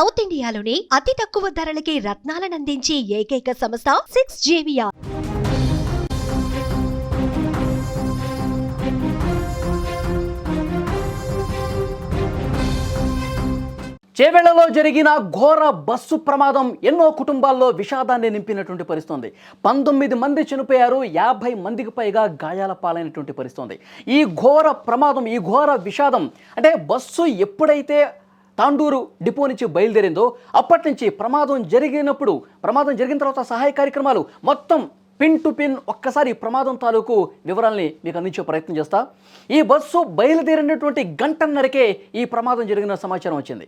South ఇండియాలోని అతి తక్కువ ధరలకి రత్నాలనందించే ఏకైక సంస్థ సిక్స్ జేవియా చేవెళ్ళలో జరిగిన ఘోర బస్సు ప్రమాదం ఎన్నో కుటుంబాల్లో విషాదాన్ని నింపినటువంటి పరిస్థితుంది. పంతొమ్మిది మంది చనిపోయారు యాభై మందికి పైగా గాయాల పాలైనటువంటి పరిస్థితుంది. ఈ ఘోర ప్రమాదం ఈ ఘోర విషాదం అంటే బస్సు ఎప్పుడైతే తాండూరు డిపో నుంచి బయలుదేరిందో అప్పటి నుంచి ప్రమాదం జరిగినప్పుడు ప్రమాదం జరిగిన తర్వాత సహాయ కార్యక్రమాలు మొత్తం పిన్ టు పిన్ ఒక్కసారి ప్రమాదం తాలూకు వివరాల్ని మీకు అందించే ప్రయత్నం చేస్తా. ఈ బస్సు బయలుదేరినటువంటి గంటన్నరకే ఈ ప్రమాదం జరిగిన సమాచారం వచ్చింది.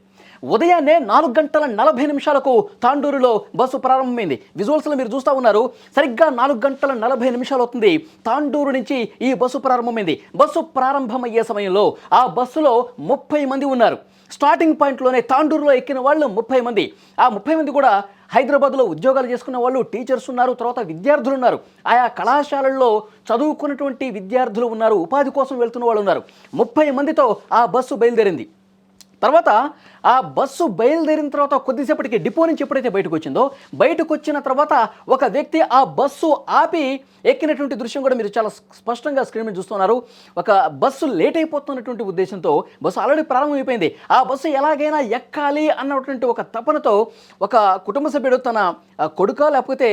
ఉదయాన్నే నాలుగు గంటల నలభై నిమిషాలకు తాండూరులో బస్సు ప్రారంభమైంది. విజువల్స్లో మీరు చూస్తూ ఉన్నారు సరిగ్గా నాలుగు గంటల నలభై నిమిషాలు అవుతుంది. తాండూరు నుంచి ఈ బస్సు ప్రారంభమైంది. బస్సు ప్రారంభమయ్యే సమయంలో ఆ బస్సులో ముప్పై మంది ఉన్నారు. స్టార్టింగ్ పాయింట్లోనే తాండూరులో ఎక్కిన వాళ్ళు ముప్పై మంది. ఆ ముప్పై మంది కూడా హైదరాబాద్లో ఉద్యోగాలు చేసుకున్న వాళ్ళు టీచర్స్ ఉన్నారు తర్వాత విద్యార్థులు ఉన్నారు. ఆయా కళాశాలల్లో చదువుకున్నటువంటి విద్యార్థులు ఉన్నారు ఉపాధి కోసం వెళ్తున్న వాళ్ళు ఉన్నారు. ముప్పై మందితో ఆ బస్సు బయలుదేరింది. తర్వాత ఆ బస్సు బయలుదేరిన తర్వాత కొద్దిసేపటికి డిపో నుంచి ఎప్పుడైతే బయటకు వచ్చిందో బయటకు వచ్చిన తర్వాత ఒక వ్యక్తి ఆ బస్సు ఆపి ఎక్కినటువంటి దృశ్యం కూడా మీరు చాలా స్పష్టంగా స్క్రీన్ మీద చూస్తున్నారు. ఒక బస్సు లేట్ అయిపోతున్నటువంటి ఉద్దేశంతో బస్సు ఆల్రెడీ ప్రారంభమైపోయింది ఆ బస్సు ఎలాగైనా ఎక్కాలి అన్నటువంటి ఒక తపనతో ఒక కుటుంబ సభ్యుడు తన కొడుక లేకపోతే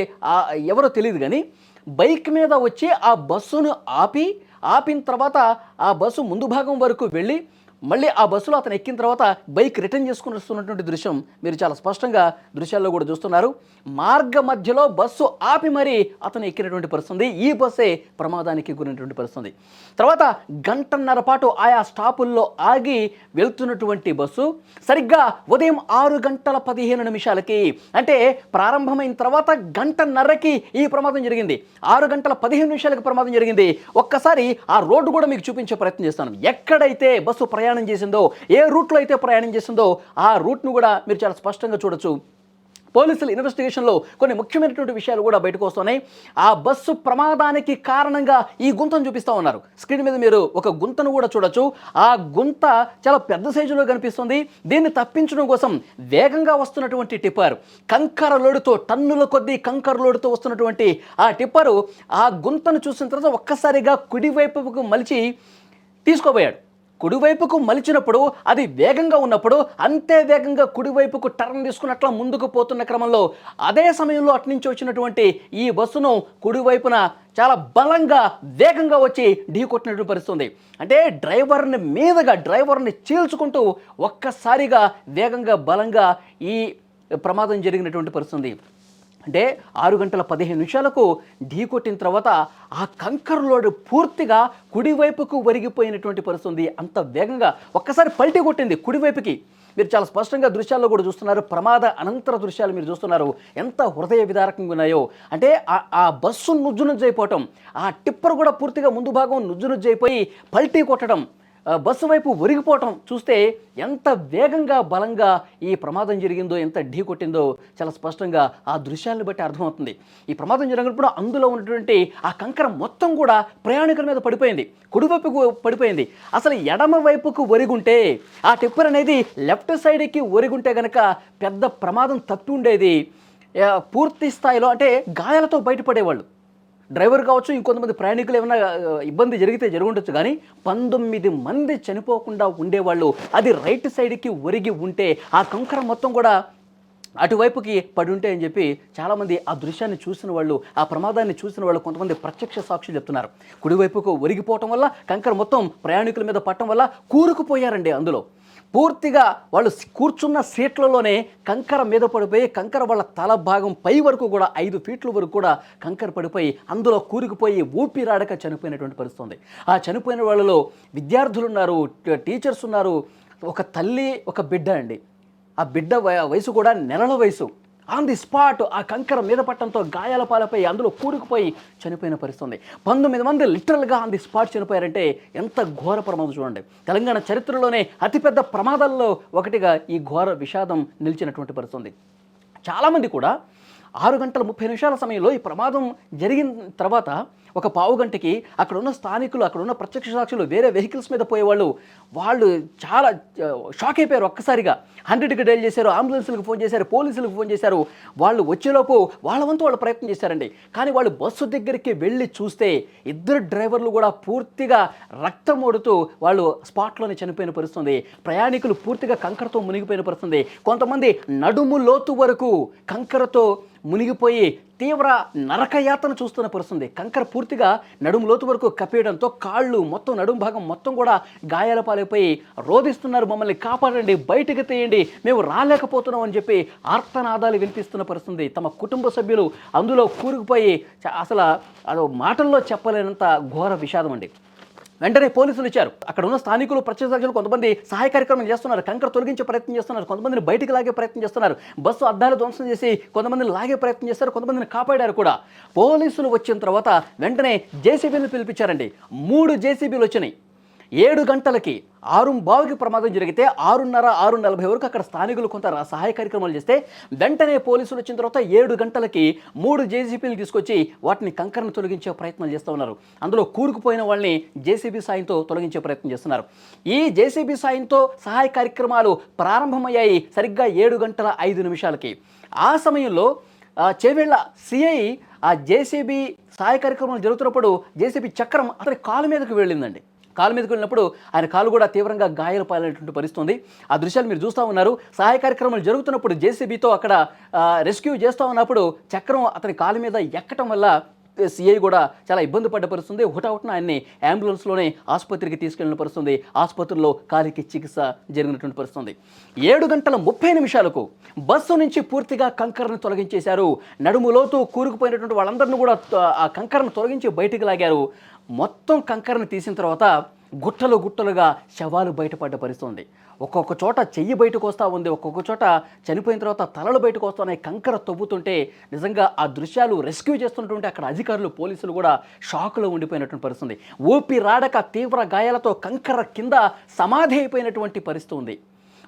ఎవరో తెలియదు కానీ బైక్ మీద వచ్చి ఆ బస్సును ఆపి ఆపిన తర్వాత ఆ బస్సు ముందు భాగం వరకు వెళ్ళి మళ్ళీ ఆ బస్సులో అతను ఎక్కిన తర్వాత బైక్ రిటర్న్ చేసుకుని వస్తున్నటువంటి దృశ్యం మీరు చాలా స్పష్టంగా దృశ్యాల్లో కూడా చూస్తున్నారు. మార్గ మధ్యలో బస్సు ఆపి మరీ అతను ఎక్కినటువంటి పరిస్థితుంది ఈ బస్సే ప్రమాదానికి గురైనటువంటి పరిస్థితుంది తర్వాత గంటన్నర పాటు ఆయా స్టాపుల్లో ఆగి వెళ్తున్నటువంటి బస్సు. సరిగ్గా ఉదయం ఆరు గంటల పదిహేను నిమిషాలకి అంటే ప్రారంభమైన తర్వాత గంటన్నరకి ఈ ప్రమాదం జరిగింది. ఆరు గంటల పదిహేను నిమిషాలకి ప్రమాదం జరిగింది. ఒక్కసారి ఆ రోడ్డు కూడా మీకు చూపించే ప్రయత్నం చేస్తాను. ఎక్కడైతే బస్సు ప్రయాణం ప్రయాణం చేసిందో ఏ రూట్లో అయితే ప్రయాణం చేసిందో ఆ రూట్ను కూడా మీరు చాలా స్పష్టంగా చూడొచ్చు. పోలీసుల ఇన్వెస్టిగేషన్లో కొన్ని ముఖ్యమైనటువంటి విషయాలు కూడా బయటకు వస్తున్నాయి. ఆ బస్సు ప్రమాదానికి కారణంగా ఈ గుంతను చూపిస్తూ ఉన్నారు. స్క్రీన్ మీద మీరు ఒక గుంతను కూడా చూడొచ్చు. ఆ గుంత చాలా పెద్ద సైజులో కనిపిస్తుంది. దీన్ని తప్పించడం కోసం వేగంగా వస్తున్నటువంటి టిప్పర్ కంకర లోడుతో టన్నుల కొద్దీ కంకర లోడుతో వస్తున్నటువంటి ఆ టిప్పరు ఆ గుంతను చూసిన తర్వాత ఒక్కసారిగా కుడివైపుకు మలిచి తీసుకోబోయాడు. కుడివైపుకు మలిచినప్పుడు అది వేగంగా ఉన్నప్పుడు అంతే వేగంగా కుడివైపుకు టర్న్ తీసుకున్నట్ల ముందుకు పోతున్న క్రమంలో అదే సమయంలో అటు నుంచి వచ్చినటువంటి ఈ బస్సును కుడివైపున చాలా బలంగా వేగంగా వచ్చి ఢీ కొట్టినట్టు పరిస్థితుంది. అంటే డ్రైవర్ని మీదుగా డ్రైవర్ని చీల్చుకుంటూ ఒక్కసారిగా వేగంగా బలంగా ఈ ప్రమాదం జరిగినటువంటి పరిస్థితుంది. అంటే ఆరు గంటల పదిహేను నిమిషాలకు ఢీ కొట్టిన తర్వాత ఆ కంకర్ లోడ్ పూర్తిగా కుడివైపుకు ఒరిగిపోయినటువంటి పరిస్థితుంది అంత వేగంగా ఒక్కసారి పల్టీ కొట్టింది కుడివైపుకి. మీరు చాలా స్పష్టంగా దృశ్యాల్లో కూడా చూస్తున్నారు. ప్రమాద అనంతర దృశ్యాలు మీరు చూస్తున్నారు. ఎంత హృదయ విదారకంగా ఉన్నాయో. అంటే ఆ- ఆ బస్సు నుజ్జు అయిపోవటం ఆ టిప్పర్ కూడా పూర్తిగా ముందు భాగం నుజ్జు నుజ్జు పల్టీ కొట్టడం బస్సు వైపు ఒరిగిపోవటం చూస్తే ఎంత వేగంగా బలంగా ఈ ప్రమాదం జరిగిందో ఎంత ఢీ కొట్టిందో చాలా స్పష్టంగా ఆ దృశ్యాలను బట్టి అర్థమవుతుంది. ఈ ప్రమాదం జరిగినప్పుడు అందులో ఉన్నటువంటి ఆ కంకర మొత్తం కూడా ప్రయాణికుల మీద పడిపోయింది. కుడివైపుకు పడిపోయింది. అసలు ఎడమ వైపుకు ఒరిగుంటే ఆ టిప్పర్ అనేది లెఫ్ట్ సైడ్కి ఒరిగుంటే గనక పెద్ద ప్రమాదం తప్పి ఉండేది పూర్తి స్థాయిలో అంటే గాయాలతో బయటపడేవాళ్ళు. డ్రైవర్ కావచ్చు ఇంకొంతమంది ప్రయాణికులు ఏమైనా ఇబ్బంది జరిగితే జరుగుండొచ్చు. కానీ పంతొమ్మిది మంది చనిపోకుండా ఉండేవాళ్ళు అది రైట్ సైడ్కి ఒరిగి ఉంటే ఆ కంకర మొత్తం కూడా అటువైపుకి పడి ఉంటే అని చెప్పి చాలామంది ఆ దృశ్యాన్ని చూసిన వాళ్ళు ఆ ప్రమాదాన్ని చూసిన వాళ్ళు కొంతమంది ప్రత్యక్ష సాక్షులు చెప్తున్నారు. కుడివైపుకు ఒరిగిపోవటం వల్ల కంకర మొత్తం ప్రయాణికుల మీద పట్టడం వల్ల కూరుకుపోయారండి అందులో. పూర్తిగా వాళ్ళు కూర్చున్న సీట్లలోనే కంకర మీద పడిపోయి కంకర వాళ్ళ తల భాగం పై వరకు కూడా ఐదు ఫీట్ల వరకు కూడా కంకర పడిపోయి అందులో కూరుకుపోయి ఊపిరాడక చనిపోయినటువంటి పరిస్థితి ఉంది. ఆ చనిపోయిన వాళ్ళలో విద్యార్థులు ఉన్నారు టీచర్స్ ఉన్నారు. ఒక తల్లి ఒక బిడ్డ అండి. ఆ బిడ్డ వయసు కూడా నెలల వయసు. ఆన్ ది స్పాట్ ఆ కంకర మీద పట్టడంతో గాయాల పాలపై అందులో కూరుకుపోయి చనిపోయిన పరిస్థితి ఉంది. పంతొమ్మిది మంది లిటరల్గా ఆన్ ది స్పాట్ చనిపోయారంటే ఎంత ఘోర ప్రమాదం చూడండి. తెలంగాణ చరిత్రలోనే అతిపెద్ద ప్రమాదాల్లో ఒకటిగా ఈ ఘోర విషాదం నిలిచినటువంటి పరిస్థితి ఉంది. చాలామంది కూడా ఆరు గంటల ముప్పై నిమిషాల సమయంలో ఈ ప్రమాదం జరిగిన తర్వాత ఒక పావు గంటకి అక్కడున్న స్థానికులు అక్కడున్న ప్రత్యక్ష సాక్షులు వేరే వెహికల్స్ మీద పోయేవాళ్ళు వాళ్ళు చాలా షాక్ అయిపోయారు ఒక్కసారిగా. హండ్రెడ్కి డైల్ చేశారు అంబులెన్స్లకు ఫోన్ చేశారు పోలీసులకు ఫోన్ చేశారు. వాళ్ళు వచ్చేలోపు వాళ్ళ వంతు వాళ్ళు ప్రయత్నం చేశారండి. కానీ వాళ్ళు బస్సు దగ్గరికి వెళ్ళి చూస్తే ఇద్దరు డ్రైవర్లు కూడా పూర్తిగా రక్తం ఓడుతూ వాళ్ళు స్పాట్లోనే చనిపోయిన పరుస్తుంది ప్రయాణికులు పూర్తిగా కంకరతో మునిగిపోయిన పరుస్తుంది కొంతమంది నడుము లోతు వరకు కంకరతో మునిగిపోయి తీవ్ర నరకయాతను చూస్తున్న పరిస్థితుంది కంకర పూర్తిగా నడుము లోతు వరకు కప్పేయడంతో కాళ్ళు మొత్తం నడుము భాగం మొత్తం కూడా గాయాల పాలైపోయి రోధిస్తున్నారు. మమ్మల్ని కాపాడండి బయటకు తీయండి. మేము రాలేకపోతున్నాం అని చెప్పి ఆర్తనాదాలు వినిపిస్తున్న పరిస్థితుంది తమ కుటుంబ సభ్యులు అందులో కూరుకుపోయి అసలు అదో మాటల్లో చెప్పలేనంత ఘోర విషాదం అండి. వెంటనే పోలీసులు ఇచ్చారు. అక్కడ ఉన్న స్థానికులు ప్రత్యక్ష కొంతమంది సహాయ కార్యక్రమం చేస్తున్నారు. కంకర తొలగించే ప్రయత్నం చేస్తున్నారు. కొంతమందిని బయటికి లాగే ప్రయత్నం చేస్తున్నారు. బస్సు అద్దాలు ధ్వంసం చేసి కొంతమందిని లాగే ప్రయత్నం చేస్తారు. కొంతమందిని కాపాడారు కూడా. పోలీసులు వచ్చిన తర్వాత వెంటనే జేసీబీని పిలిపించారండి. మూడు జేసీబీలు వచ్చినాయి. ఏడు గంటలకి ఆరు ప్రమాదం జరిగితే ఆరున్నర ఆరు నలభై వరకు అక్కడ స్థానికులు కొంత సహాయ కార్యక్రమాలు చేస్తే వెంటనే పోలీసులు వచ్చిన తర్వాత ఏడు గంటలకి మూడు జేసీబీలు తీసుకొచ్చి వాటిని కంకరను తొలగించే ప్రయత్నం చేస్తూ ఉన్నారు. అందులో కూరుకుపోయిన వాళ్ళని జేసీబీ సాయంతో తొలగించే ప్రయత్నం చేస్తున్నారు. ఈ జేసీబీ సాయంతో సహాయ కార్యక్రమాలు ప్రారంభమయ్యాయి సరిగ్గా ఏడు గంటల ఐదు నిమిషాలకి. ఆ సమయంలో ఆ, చేవేళ్ళ సిఐ ఆ జేసీబీ సహాయ కార్యక్రమాలు జరుగుతున్నప్పుడు జేసీబీ చక్రం అతని కాలు మీదకు వెళ్ళిందండి. కాలు మీదకి వెళ్ళినప్పుడు ఆయన కాలు కూడా తీవ్రంగా గాయాలు పాలైనటువంటి పరిస్థితుంది. ఆ దృశ్యాలు మీరు చూస్తూ ఉన్నారు. సహాయ కార్యక్రమాలు జరుగుతున్నప్పుడు జేసీబీతో అక్కడ రెస్క్యూ చేస్తూ ఉన్నప్పుడు చక్రం అతని కాలు మీద ఎక్కటం వల్ల సిఐ కూడా చాలా ఇబ్బంది పడ్డ పరిస్థితుంది. హుటాహుటిన ఆయన్ని అంబులెన్స్లోనే ఆసుపత్రికి తీసుకెళ్ళిన పరిస్థితుంది. ఆసుపత్రిలో కాలికి చికిత్స జరిగినటువంటి పరిస్థితుంది. ఏడు గంటల ముప్పై నిమిషాలకు బస్సు నుంచి పూర్తిగా కంకరను తొలగించేశారు. నడుములోతూ కూరుకుపోయినటువంటి వాళ్ళందరినీ కూడా ఆ కంకరను తొలగించి బయటికి లాగారు. మొత్తం కంకరను తీసిన తర్వాత గుట్టలు గుట్టలుగా శవాలు బయటపడ్డ పరిస్థితుంది ఒక్కొక్క చోట చెయ్యి బయటకు వస్తూ ఉంది. ఒక్కొక్క చోట చనిపోయిన తర్వాత తలలు బయటకు వస్తున్నాయి. కంకర తవ్వుతుంటే నిజంగా ఆ దృశ్యాలు రెస్క్యూ చేస్తుంటుంటే అక్కడ అధికారులు పోలీసులు కూడా షాకులో ఉండిపోయినటువంటి పరిస్థితుంది ఓపి రాడక తీవ్ర గాయాలతో కంకర కింద సమాధి అయిపోయినటువంటి పరిస్థితి ఉంది.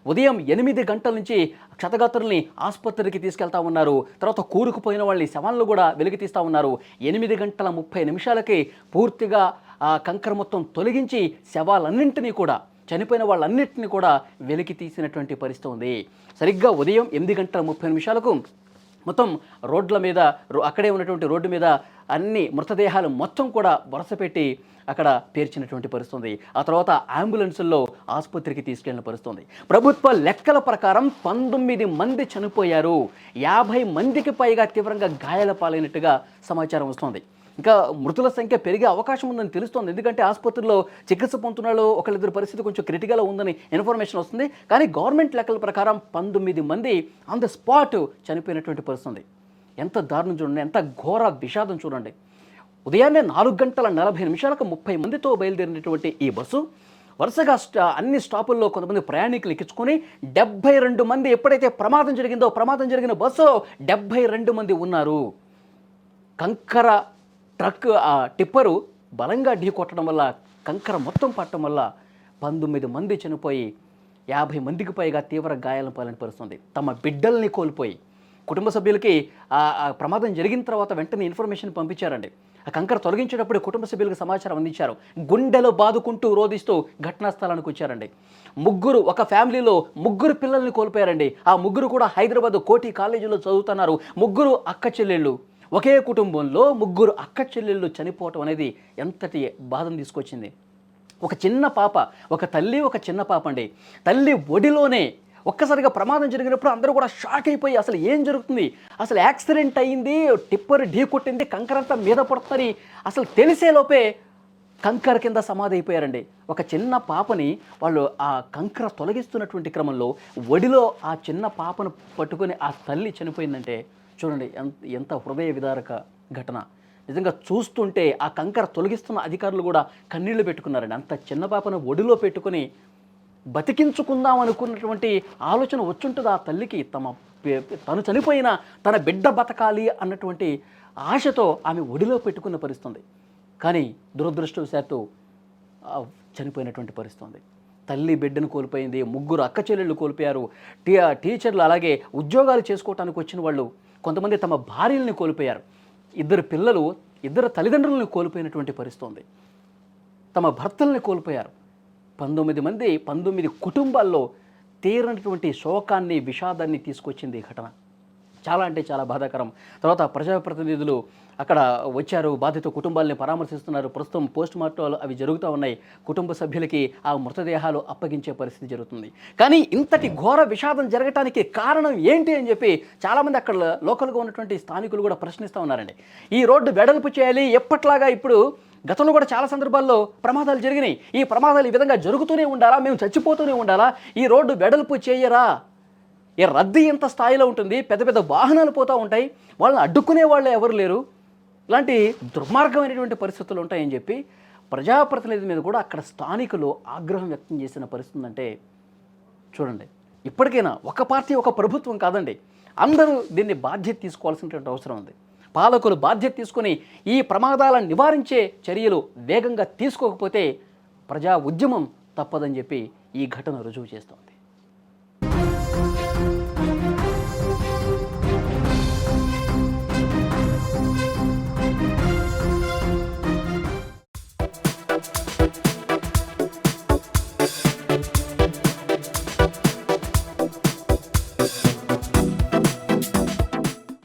ఉదయం ఎనిమిది గంటల నుంచి క్షతగాత్రుల్ని ఆసుపత్రికి తీసుకెళ్తా ఉన్నారు. తర్వాత కూరుకుపోయిన వాళ్ళని శవాలను కూడా వెలికితీస్తూ ఉన్నారు. ఎనిమిది గంటల ముప్పై నిమిషాలకి పూర్తిగా ఆ కంకర మొత్తం తొలగించి శవాలన్నింటినీ కూడా చనిపోయిన వాళ్ళన్నింటినీ కూడా వెలికి తీసినటువంటి పరిస్థితి ఉంది. సరిగ్గా ఉదయం ఎనిమిది గంటల ముప్పై నిమిషాలకు మొత్తం రోడ్ల మీద రో- అక్కడే ఉన్నటువంటి రోడ్డు మీద అన్ని మృతదేహాలు మొత్తం కూడా వరుస పెట్టి అక్కడ పేర్చినటువంటి పరిస్థితుంది. ఆ తర్వాత అంబులెన్సుల్లో ఆసుపత్రికి తీసుకెళ్ళిన పరిస్థితుంది. ప్రభుత్వ లెక్కల ప్రకారం పంతొమ్మిది మంది చనిపోయారు. యాభై మందికి పైగా తీవ్రంగా గాయాల పాలైనట్టుగా సమాచారం వస్తోంది. ఇంకా మృతుల సంఖ్య పెరిగే అవకాశం ఉందని తెలుస్తోంది. ఎందుకంటే ఆసుపత్రిలో చికిత్స పొందుతున్న వాళ్ళు ఒకళ్ళిద్దరు పరిస్థితి కొంచెం క్రిటికల్గా ఉందని ఇన్ఫర్మేషన్ వస్తుంది. కానీ గవర్నమెంట్ లెక్కల ప్రకారం పంతొమ్మిది మంది ఆన్ ద స్పాట్ చనిపోయినటువంటి పరిస్థితుంది. ఎంత దారుణం చూడండి ఎంత ఘోర విషాదం చూడండి. ఉదయాన్నే నాలుగు గంటల నలభై నిమిషాలకు ముప్పై మందితో బయలుదేరినటువంటి ఈ బస్సు వరుసగా స్టా అన్ని స్టాపుల్లో కొంతమంది ప్రయాణికులు ఎక్కించుకొని డెబ్బై రెండు మంది ఎప్పుడైతే ప్రమాదం జరిగిందో ప్రమాదం జరిగిన బస్సు డెబ్బై రెండు మంది ఉన్నారు. కంకర ట్రక్ ఆ టిప్పరు బలంగా ఢీ కొట్టడం వల్ల కంకర మొత్తం పట్టడం వల్ల పంతొమ్మిది మంది చనిపోయి యాభై మందికి పైగా తీవ్ర గాయాలను పాలన పరుస్తుంది తమ బిడ్డల్ని కోల్పోయి కుటుంబ సభ్యులకి ఆ ఆ ప్రమాదం జరిగిన తర్వాత వెంటనే ఇన్ఫర్మేషన్ పంపించారండి. ఆ కంకర తొలగించేటప్పుడు కుటుంబ సభ్యులకు సమాచారం అందించారు. గుండెలో బాదుకుంటూ రోధిస్తూ ఘటనా స్థలానికి వచ్చారండి. ముగ్గురు ఒక ఫ్యామిలీలో ముగ్గురు పిల్లల్ని కోల్పోయారండి. ఆ ముగ్గురు కూడా హైదరాబాద్ కోటి కాలేజీలో చదువుతున్నారు. ముగ్గురు అక్క చెల్లెళ్ళు. ఒకే కుటుంబంలో ముగ్గురు అక్క చెల్లెళ్ళు చనిపోవటం అనేది ఎంతటి బాధను తీసుకొచ్చింది. ఒక చిన్న పాప ఒక తల్లి ఒక చిన్న పాప అండి. తల్లి ఒడిలోనే ఒక్కసారిగా ప్రమాదం జరిగినప్పుడు అందరూ కూడా షాక్ అయిపోయి అసలు ఏం జరుగుతుంది? అసలు యాక్సిడెంట్ అయింది టిప్పర్ ఢీ కొట్టింది కంకరంతా మీద పడుతుంది అసలు తెలిసే లోపే కంకర కింద సమాధి అయిపోయారండి. ఒక చిన్న పాపని వాళ్ళు ఆ కంకర తొలగిస్తున్నటువంటి క్రమంలో ఒడిలో ఆ చిన్న పాపను పట్టుకొని ఆ తల్లి చనిపోయిందంటే చూడండి ఎంత ఎంత హృదయ విదారక ఘటన. నిజంగా చూస్తుంటే ఆ కంకర తొలగిస్తున్న అధికారులు కూడా కన్నీళ్ళు పెట్టుకున్నారండి. అంత చిన్న పాపను ఒడిలో పెట్టుకుని బతికించుకుందాం అనుకున్నటువంటి ఆలోచన వచ్చుంటుంది ఆ తల్లికి. తమ తను చనిపోయిన తన బిడ్డ బతకాలి అన్నటువంటి ఆశతో ఆమె ఒడిలో పెట్టుకున్న పరిస్థితుంది. కానీ దురదృష్టవశాత్తు చనిపోయినటువంటి పరిస్థితుంది. తల్లి బిడ్డను కోల్పోయింది ముగ్గురు అక్క చెల్లెళ్ళు కోల్పోయారు. టీ టీచర్లు అలాగే ఉద్యోగాలు చేసుకోవటానికి వచ్చిన వాళ్ళు కొంతమంది తమ భార్యల్ని కోల్పోయారు. ఇద్దరు పిల్లలు ఇద్దరు తల్లిదండ్రులను కోల్పోయినటువంటి పరిస్థితి ఉంది. తమ భర్తల్ని కోల్పోయారు. పంతొమ్మిది మంది పంతొమ్మిది కుటుంబాల్లో తీరనటువంటి శోకాన్ని విషాదాన్ని తీసుకొచ్చింది ఈ ఘటన. చాలా అంటే చాలా బాధాకరం. తర్వాత ప్రజాప్రతినిధులు అక్కడ వచ్చారు. బాధిత కుటుంబాలని పరామర్శిస్తున్నారు. ప్రస్తుతం పోస్ట్ మార్టాలు అవి జరుగుతూ ఉన్నాయి. కుటుంబ సభ్యులకి ఆ మృతదేహాలు అప్పగించే పరిస్థితి జరుగుతుంది. కానీ ఇంతటి ఘోర విషాదం జరగటానికి కారణం ఏంటి అని చెప్పి చాలామంది అక్కడ లోకల్గా ఉన్నటువంటి స్థానికులు కూడా ప్రశ్నిస్తూ ఉన్నారండి. ఈ రోడ్డు వెడల్పు చేయాలి. ఎప్పట్లాగా ఇప్పుడు గతంలో కూడా చాలా సందర్భాల్లో ప్రమాదాలు జరిగినాయి. ఈ ప్రమాదాలు ఈ విధంగా జరుగుతూనే ఉండాలా? మేము చచ్చిపోతూనే ఉండాలా? ఈ రోడ్డు వెడల్పు చేయరా? ఈ రద్దీ ఎంత స్థాయిలో ఉంటుంది. పెద్ద పెద్ద వాహనాలు పోతూ ఉంటాయి. వాళ్ళని అడ్డుకునే వాళ్ళు ఎవరు లేరు. ఇలాంటి దుర్మార్గమైనటువంటి పరిస్థితులు ఉంటాయని చెప్పి ప్రజాప్రతినిధి మీద కూడా అక్కడ స్థానికులు ఆగ్రహం వ్యక్తం చేసిన పరిస్థితి అంటే చూడండి. ఇప్పటికైనా ఒక పార్టీ ఒక ప్రభుత్వం కాదండి. అందరూ దీన్ని బాధ్యత తీసుకోవాల్సినటువంటి అవసరం ఉంది. పాలకులు బాధ్యత తీసుకొని ఈ ప్రమాదాలను నివారించే చర్యలు వేగంగా తీసుకోకపోతే ప్రజా ఉద్యమం తప్పదని చెప్పి ఈ ఘటన రుజువు చేస్తోంది.